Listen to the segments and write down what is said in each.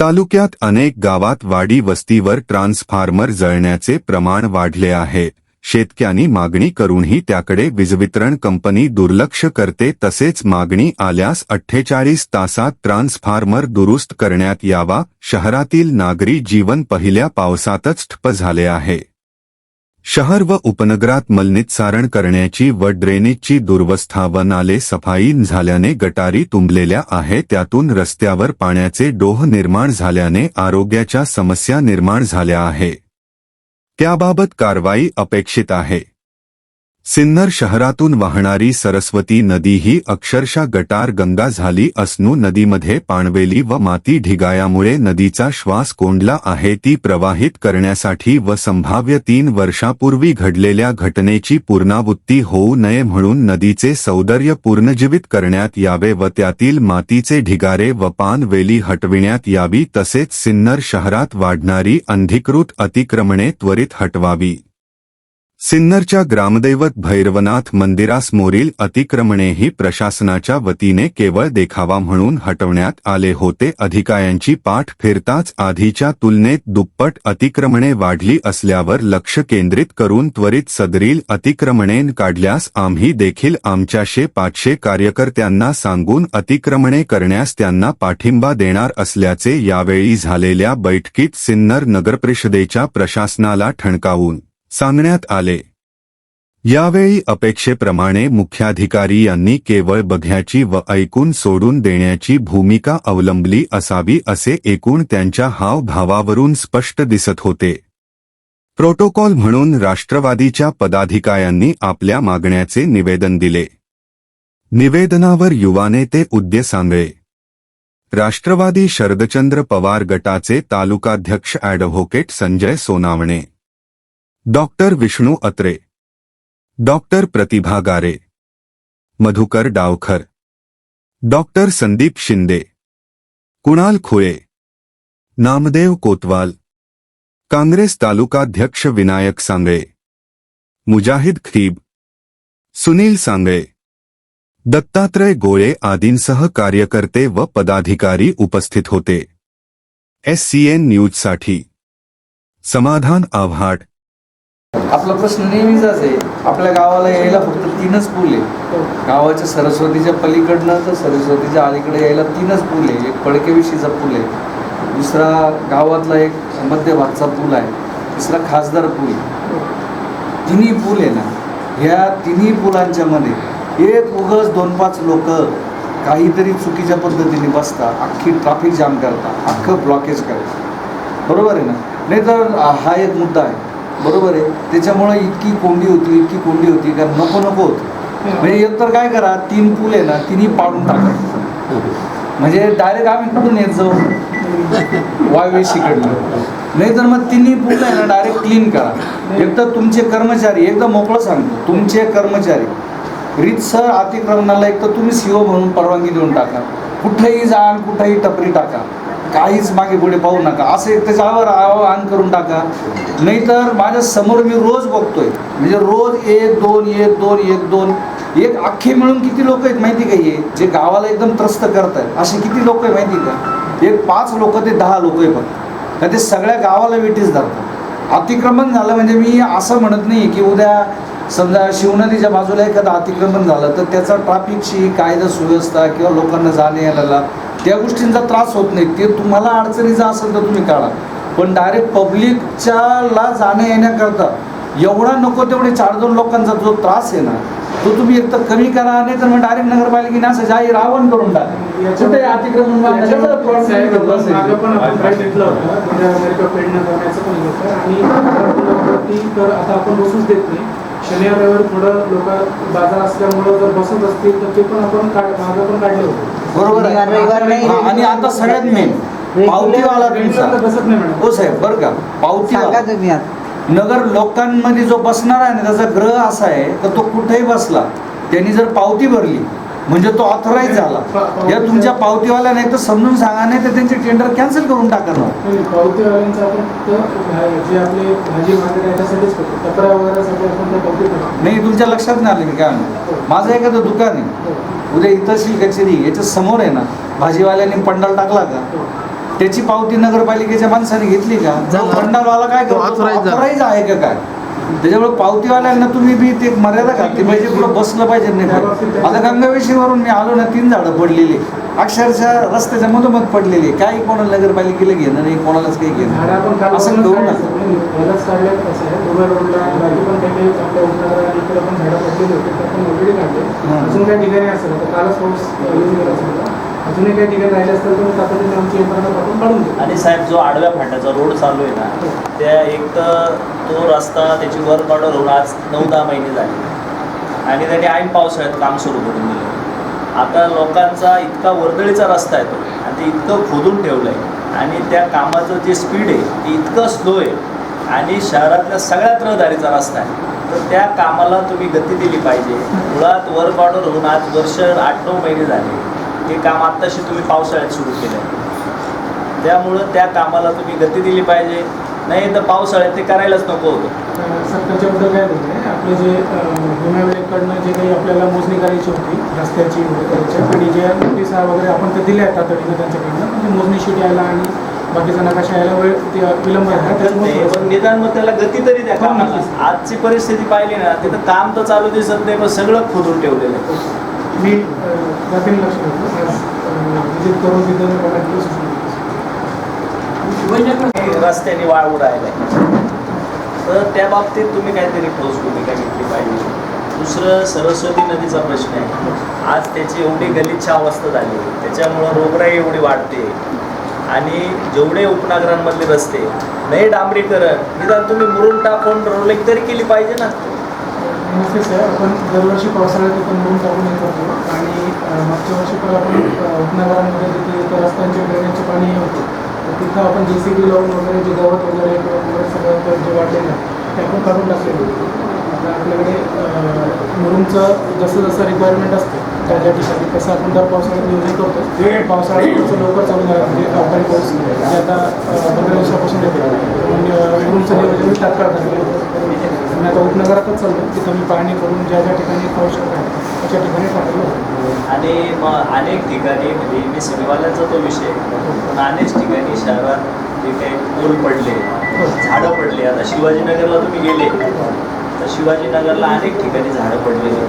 तालुक्यात अनेक गावात वाडी वस्तीवर ट्रान्सफार्मर जळण्याचे प्रमाण वाढले आहे. शेतकऱ्यांनी मागणी करूनही त्याकडे वीजवितरण कंपनी दुर्लक्ष करते तसेच मागणी आल्यास अठ्ठेचाळीस तासात ट्रान्सफार्मर दुरुस्त करण्यात यावा. शहरातील नागरी जीवन पहिल्या पावसातच ठप्प झाले आहे. शहर व उपनगरात मलनिस्सारण करण्याची व ड्रेनेजची दुर्वस्था व नाले सफाई झाल्याने गटारी तुंबलेल्या आहे. त्यातून रस्त्यावर पाण्याचे डोह निर्माण झाल्याने आरोग्याच्या समस्या निर्माण झाल्या आहे. त्याबाबत कारवाई अपेक्षित आहे. सिन्नर शहरातून वाहणारी सरस्वती नदी ही अक्षरशः गटार गंगा झाली असनू नदीमध्ये पाणवेली व माती ढिगायामुळे नदीचा श्वास कोंडला आहे. ती प्रवाहित करण्यासाठी व संभाव्य तीन वर्षापूर्वी घडलेल्या घटनेची पूर्णावृत्ती होऊ नये म्हणून नदीचे सौंदर्य पुनर्जीवित करण्यात यावे व त्यातील मातीचे ढिगारे व पानवेली हटविण्यात यावी. तसेच सिन्नर शहरात वाढणारी अंधिकृत अतिक्रमणे त्वरित हटवावी. सिन्नरच्या ग्रामदैवत भैरवनाथ मंदिरासमोरील अतिक्रमणेही प्रशासनाच्या वतीने केवळ देखावा म्हणून हटवण्यात आले होते. अधिकाऱ्यांची पाठ फिरताच आधीच्या तुलनेत दुप्पट अतिक्रमणे वाढली असल्यावर लक्ष केंद्रित करून त्वरित सदरील अतिक्रमणे काढल्यास आम्ही देखील आमच्याशे पाचशे कार्यकर्त्यांना सांगून अतिक्रमणे करण्यास त्यांना पाठिंबा देणार असल्याचे यावेळी झालेल्या बैठकीत सिन्नर नगरपरिषदेच्या प्रशासनाला ठणकावून सांगण्यात आले. यावेळी अपेक्षेप्रमाणे मुख्याधिकारी यांनी केवळ बघ्याची व ऐकून सोडून देण्याची भूमिका अवलंबली असावी असे एकूण त्यांच्या हावभावावरून स्पष्ट दिसत होते. प्रोटोकॉल म्हणून राष्ट्रवादीच्या पदाधिकाऱ्यांनी आपल्या मागण्याचे निवेदन दिले. निवेदनावर युवानेते उद्य सांगळे. राष्ट्रवादी शरदचंद्र पवार गटाचे तालुकाध्यक्ष advocate Sanjay Sonawane. Doctor Vishnu Atre, doctor Pratibha Gare, Madhukar Dawkhar, doctor Sandeep Shinde, Kunal Khule Namdev Kotwal, Congress तालुकाध्यक्ष विनायक सांगळे मुजाहिद खीब, सुनील सांगळे दत्तात्रय गोळे आदींसह कार्यकर्ते व पदाधिकारी उपस्थित होते. एससीएन न्यूजसाठी समाधान आव्हाड. आपला प्रश्न नेहमीचाच आहे आपल्या गावाला यायला फक्त तीनच पूल आहे गावाच्या सरस्वतीच्या पलीकडनं तर सरस्वतीच्या अलीकडे यायला तीनच पूल आहे एक पडकेविषयीचा पूल आहे दुसरा गावातला एक मध्यभागचा पूल आहे तिसरा खासदार पूल आहे. तिन्ही पूल आहे ना ह्या तिन्ही पुलांच्या मध्ये एक उगच दोन पाच लोक काहीतरी चुकीच्या पद्धतीने बसता अख्खी ट्रॅफिक जाम करता अख्खं ब्लॉकेज करता बरोबर आहे ना? नाही तर हा एक मुद्दा आहे. बरोबर आहे. त्याच्यामुळे इतकी कोंडी होती इतकी कोंडी होती का नको नको होती. म्हणजे एकतर काय करा तीन पूल आहे ना तिन्ही पाडून टाका. म्हणजे डायरेक्ट आम्ही कुठून येत जाऊ? वायवेशीकडनं नाही तर मग तिन्ही पूल आहे ना डायरेक्ट क्लीन करा. एक तर तुमचे कर्मचारी एकदम मोकळं सांगतो तुमचे कर्मचारी. रीतसर अतिक्रमणाला एक तर तुम्ही सीओ म्हणून परवानगी देऊन टाका. कुठेही जा आणि कुठेही टपरी टाका. काहीच मागे पुढे पाहू नका. असं एक त्याच्यावर आवाहन करून टाका. नाहीतर माझ्यासमोर मी रोज बघतोय. म्हणजे रोज एक दोन एक दोन एक दोन एक अख्खे मिळून किती लोक आहेत माहिती का हे? जे गावाला एकदम त्रस्त करत आहेत असे किती लोक आहे माहिती का? एक पाच लोक ते दहा लोक आहे फक्त. का ते सगळ्या गावाला वेटीस धरतात. अतिक्रमण झालं म्हणजे मी असं म्हणत नाही की उद्या समजा शिवनदीच्या बाजूला एखादं अतिक्रमण झालं तर त्याचा ट्राफिकची कायदा सुव्यवस्था किंवा लोकांना जाणे यायला त्या गोष्टींचा त्रास होत नाही. ते तुम्हाला अडचणीचा असेल तर तुम्ही काढा. पण डायरेक्ट पब्लिकच्या ला जाण्या येण्याकरता एवढा नको तेवढे चार दोन लोकांचा जो त्रास आहे ना तो तुम्ही एक तर कमी करा नाही तर मग डायरेक्ट नगरपालिकेने असं जाहीर आवाहन करून टाका. कुठे अतिक्रमण आणि आता आपण बसूच देत नाही. शनिवार रविवार थोडं लोक बाजार असल्यामुळं जर बसत असतील तर ते पण आपण काढ मागं पण काढलं होतं. बरोबर आहे. शनिवार, रविवार नाही. हा, आणि आता सगळ्यात मेन पावतीवाला तुमचा. तर बसत नाही मॅडम. हो साहेब बरं का. सांगा पावतीवाला तुम्ही आता. नगर लोकांमध्ये जो बसणार आहे ना त्याचा ग्रह असा आहे तर तो कुठेही बसला त्यांनी जर पावती भरली म्हणजे तो ऑथराईज झाला. या तुमच्या पावतीवाल्या नाही तर समजून सांगा नाही तर त्यांचे टेंडर कॅन्सल करून टाका ना. नाही, पावतीवाल्यांचं आपण फक्त भा- जे आपले भाजी मार्केट आहे त्यासाठीच करतो. कपडा वगैरे सगळं आपण त्या पावती करतो. नाही तुमच्या लक्षात नाही आलं मी काय म्हणतो माझं एखादं दुकान आहे. उद्या इथंशी कचेरी याच्या समोर आहे ना भाजीवाल्याने पंडाल टाकला का? त्याची पावती नगरपालिकेच्या माणसाने घेतली का? झाला. पंडालवाला काय तो करतो? authorized झाला. ऑथराईज आहे का काय? त्याच्यामुळे पावतीवाल्यांना तुम्ही बी ते मर्यादा घातली पाहिजे कुठं बसलं पाहिजे नाही. आता गंगावेशीवरून मी आलो ना तीन झाडं पडलेली. अक्षरशः रस्त्याच्या मधोमध पडलेली. काही कोणाला नगरपालिकेला घेणं नाही कोणालाच काही घेणं असं. अजून काही ठिकाणी अजूनही काही ठिकाणी राहिले असतील तर तातडीने आमची यंत्रणा पाठवून काढून देऊ. आणि साहेब जो आडव्या फाट्याचा रोड चालू आहे ना त्या एक तर तो रस्ता त्याची वर्क ऑर्डर होऊन आज नऊ दहा महिने झाले. आणि त्याने ऐन पावसाळ्यात काम सुरू करून दिलं. आता लोकांचा इतका वर्दळीचा रस्ता आहे तो आणि ते इतकं खोदून ठेवलं आहे आणि त्या कामाचं जे स्पीड आहे ते इतकं स्लो आहे. आणि शहरातल्या सगळ्यात रहदारीचा रस्ता आहे. तर त्या कामाला तुम्ही गती दिली पाहिजे. मुळात वर्क ऑर्डर होऊन आज वर्ष आठ नऊ महिने झाले. ते काम आत्ताशी तुम्ही पावसाळ्यात सुरू केलं आहे त्यामुळं त्या कामाला तुम्ही गती दिली पाहिजे. नाही तर पावसाळ्यात ते करायलाच नको होतं. सर त्याच्याबद्दल काय आहे आपले जे विम्यावेळेकडनं जे काही आपल्याला मोजणी करायची होती रस्त्याची आणि जे नोटीस वगैरे आपण ते दिल्या तातडीनं त्यांच्याकडनं ते मोजणी शीट यायला आणि बाकीचा नकाशा यायला वेळ विलंब झाला. निदान मग त्याला गती तरी द्या. हो, कामाला नक्कीच. आजची परिस्थिती पाहिली ना तिथं काम तर चालू दिसत नाही पण सगळं खोदून ठेवलेलं आहे. मी जातीने लक्ष देतो तरुण विजिट करून म्हणजे रस्त्याने वाळू राहिलाय तर त्या बाबतीत तुम्ही काहीतरी ठोस भूमिका घेतली पाहिजे. दुसरं सरस्वती नदीचा प्रश्न आहे. आज त्याची एवढी गलिच्छ अवस्था झाली. त्याच्यामुळं रोगराई एवढी वाढते. आणि जेवढे उपनगरांमधले रस्ते नाही डांबरीकरण निदान तुम्ही मुरुम टाकून रोलिंग तरी केली पाहिजे ना. नमस्ते सर आपण दरवर्षी पावसाळ्यात तिथं म्हणून जाऊन येत होतो आणि मागच्या वर्षी पण आपण उपनगरांमध्ये जिथे इथं रस्त्यांचे ड्रेनेजचे पाणी होते तर तिथं आपण जे सी बी लावून वगैरे जे गवत वगैरे किंवा वगैरे सगळं जे वाढलेलं ते आपण काढून टाकलेलं आता आपल्याकडे अं, मुरुमचं जसं जसं रिक्वायरमेंट असते त्या त्या ठिकाणी तसं आपण दर पावसाळ्यात नियोजन करतो पावसाळ्यात थोडंसं लवकर चालू झालं म्हणजे अवकाळी पाऊस. जे आता पंधरा दिवसापासून येते म्हणून मुरुमचं नियोजन तात्काळ टाकलं आणि आता उपनगरातच चाललो तिथं मी पाहणी करून ज्या ज्या ठिकाणी आवश्यक आहे त्याच्या ठिकाणी टाकलं आणि मग अनेक ठिकाणी म्हणजे मी एस तो विषय पण अनेक ठिकाणी शहरात जे काही पोल पडले झाडं पडले आता शिवाजीनगरला तुम्ही गेले तर शिवाजीनगरला अनेक ठिकाणी झाडं पडलेली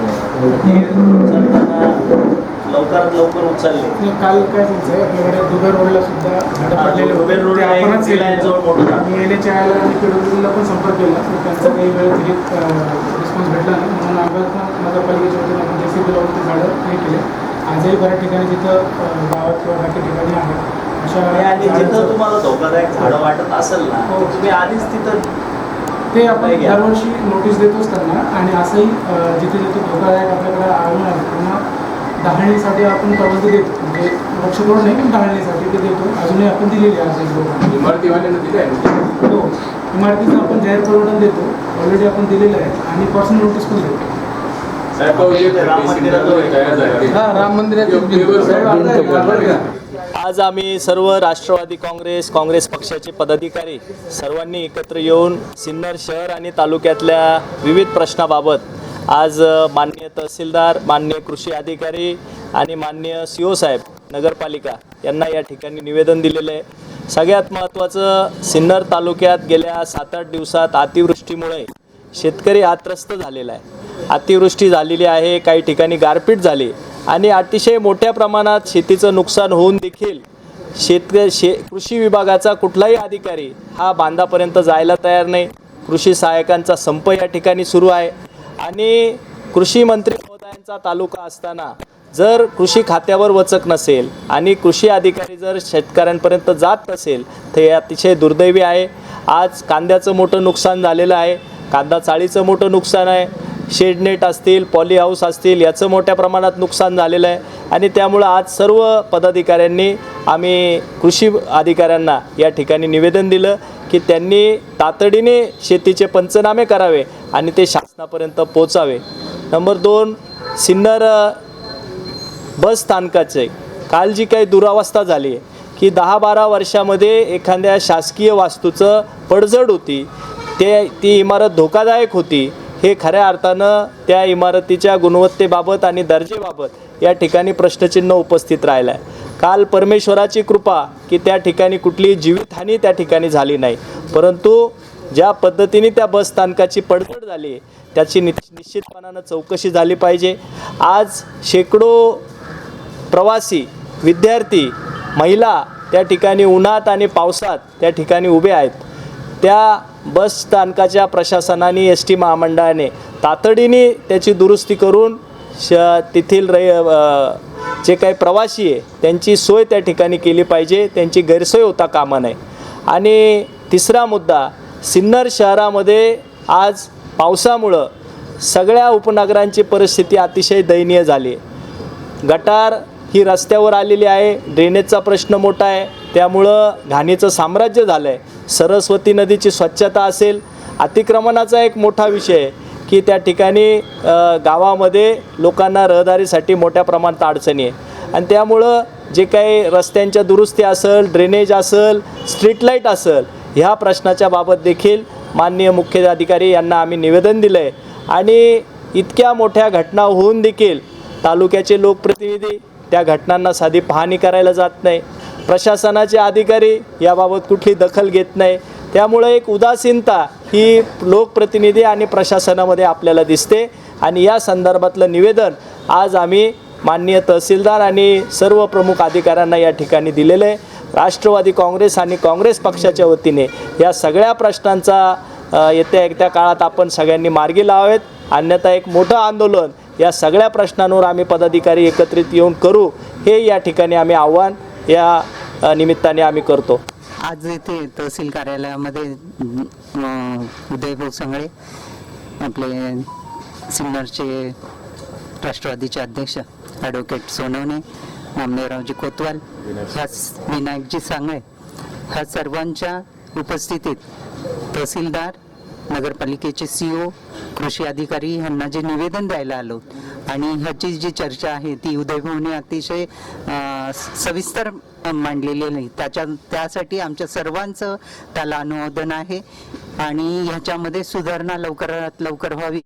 ते लवकरात लवकर उचलले काल काय आहे आपल्याकडे रोडला सुद्धा झाडं पडलेले ते एक आपणच आहे केलं. जवळ मोठं झाड. आम्ही एन एच आयला आणि पीडब्ल्यूला पण संपर्क केला त्यांचा काही वेळ दिलीत रिस्पॉन्स भेटला नाही म्हणून आंबेडकर नगरपालिकेच्या वतीने आपण जे सी बी लावून ते झाडं हे केले आजही बऱ्याच ठिकाणी जिथं गावात किंवा बाकी ठिकाणी आहेत अशा आणि जिथं तुम्हाला धोकादायक झाडं वाटत असेल ना हो. तुम्ही आधीच तिथं ते आपण. दरवर्षी नोटीस देतोच त्यांना आणि असंही जिथे जिथे धोकादायक आपल्याकडे आढळून आले त्यांना दहाणीसाठी आपण परवानगी देतो. म्हणजे वृक्षतोड नाही पण दहाणीसाठी ते देतो. अजूनही आपण दिलेली आहे आज लोकांना इमारतीवाल्यानं दिले आहे हो. इमारतीचं आपण जाहीर परवानगी देतो. ऑलरेडी आपण दिलेलं आहे. आणि पर्सनल नोटीस पण देतो. राम हा. आज आम्ही सर्व राष्ट्रवादी काँग्रेस काँग्रेस पक्षाचे पदाधिकारी सर्वांनी एकत्र येऊन सिन्नर शहर आणि तालुक्यातल्या विविध प्रश्नाबाबत आज मान्य माननीय तहसीलदार माननीय कृषी अधिकारी आणि माननीय सी ओ साहेब नगरपालिका यांना या ठिकाणी निवेदन दिलेलं आहे. सगळ्यात महत्त्वाचं सिन्नर तालुक्यात गेल्या सात आठ दिवसात अतिवृष्टीमुळे शेतकरी आत्रस्त झालेला आहे. अतिवृष्टी झालेली आहे काही ठिकाणी गारपीट झाली आणि अतिशय मोठ्या प्रमाणात शेतीचं नुकसान होऊन देखील शेतक शे कृषी विभागाचा कुठलाही अधिकारी हा बांधापर्यंत जायला तयार नाही. कृषी सहाय्यकांचा संप या ठिकाणी सुरू आहे. आणि कृषी मंत्री महोदयांचा तालुका असताना जर कृषी खात्यावर वचक नसेल आणि कृषी अधिकारी जर शेतकऱ्यांपर्यंत जात नसेल तर हे अतिशय दुर्दैवी आहे. आज कांद्याचं मोठं नुकसान झालेलं आहे. कांदा चाळीचं मोठं नुकसान आहे. शेडनेट असतील पॉली हाऊस असतील याचं मोठ्या प्रमाणात नुकसान झालेलं आहे. आणि त्यामुळं आज सर्व पदाधिकाऱ्यांनी आम्ही कृषी अधिकाऱ्यांना या ठिकाणी निवेदन दिलं. की त्यांनी तातडीने शेतीचे पंचनामे करावे आणि ते शासनापर्यंत पोचावे. नंबर दोन सिन्नर बस स्थानकाचे. काल जी काही दुरावस्था झाली आहे की दहा बारा वर्षामध्ये एखाद्या शासकीय वास्तूचं पडझड होती. ते ती इमारत धोकादायक होती. हे खऱ्या अर्थानं त्या इमारतीच्या गुणवत्तेबाबत आणि दर्जेबाबत या ठिकाणी प्रश्नचिन्ह उपस्थित राहिलं आहे काल परमेश्वराची कृपा की त्या ठिकाणी कुठलीही जीवितहानी त्या ठिकाणी झाली नाही. परंतु ज्या पद्धतीने त्या बस स्थानकाची पडझड झाली त्याची नि निश्चितपणानं चौकशी झाली पाहिजे. आज शेकडो प्रवासी विद्यार्थी महिला त्या ठिकाणी उन्हात आणि पावसात त्या ठिकाणी उभे आहेत. त्या बस स्थानकाच्या प्रशासनाने एस टी महामंडळाने तातडीने त्याची दुरुस्ती करून श तेथील र जे काही प्रवासी आहे त्यांची सोय त्या ठिकाणी केली पाहिजे त्यांची गैरसोय होता कामा नये. आणि तिसरा मुद्दा सिन्नर शहरामध्ये आज पावसामुळं सगळ्या उपनगरांची परिस्थिती अतिशय दयनीय झाली. आहे गटार ही रस्त्यावर आलेली आहे ड्रेनेजचा प्रश्न मोठा आहे त्यामुळं घाणीचं साम्राज्य झालं आहे सरस्वती नदीची स्वच्छता असेल अतिक्रमणाचा एक मोठा विषय आहे. की त्या ठिकाणी गावामध्ये लोकांना रहदारीसाठी मोठ्या प्रमाणात अडचणी आहे. आणि त्यामुळं जे काही रस्त्यांच्या दुरुस्ती असेल ड्रेनेज असेल स्ट्रीट लाइट असेल ह्या प्रश्नाच्या बाबत देखील माननीय मुख्य अधिकारी यांना आम्ही निवेदन दिलं आहे आणि इतक्या मोठ्या घटना होऊन देखील तालुक्याचे लोकप्रतिनिधी त्या घटनांना साधी पाहणी करायला जात नाही. प्रशासनाचे अधिकारी याबाबत कुठली दखल घेत नाही. त्यामुळं एक उदासीनता ही लोकप्रतिनिधी आणि प्रशासनामध्ये आपल्याला दिसते. आणि या संदर्भातलं निवेदन आज आम्ही माननीय तहसीलदार आणि सर्व प्रमुख अधिकाऱ्यांना या ठिकाणी दिलेलं आहे. राष्ट्रवादी काँग्रेस आणि काँग्रेस पक्षाच्या वतीने या सगळ्या प्रश्नांचा येत्या एकत्या काळात आपण सगळ्यांनी मार्गी लावावेत. अन्यथा एक मोठं आंदोलन या सगळ्या प्रश्नांवर आम्ही पदाधिकारी एकत्रित येऊन करू हे या ठिकाणी आम्ही आव्हान या निमित्ताने आम्ही करतो. आज इथे तहसील कार्यालयामध्ये उदयभाऊ संगळे आपले सिन्नरचे राष्ट्रवादीचे अध्यक्ष ॲडव्होकेट सोनवणे नामदेवरावजी कोतवाल ह्या विनायकजी सांगळे ह्या सर्वांच्या उपस्थितीत तहसीलदार नगरपालिकेचे सी ओ कृषी अधिकारी यांना जे निवेदन द्यायला आलो. आणि ह्याची जी चर्चा आहे ती उदयभाऊने अतिशय सविस्तर मांडलेले नाही. त्याच्या त्यासाठी आमच्या सर्वांचं त्याला अनुमोदन आहे आणि ह्याच्यामध्ये सुधारणा लवकरात लवकर व्हावी.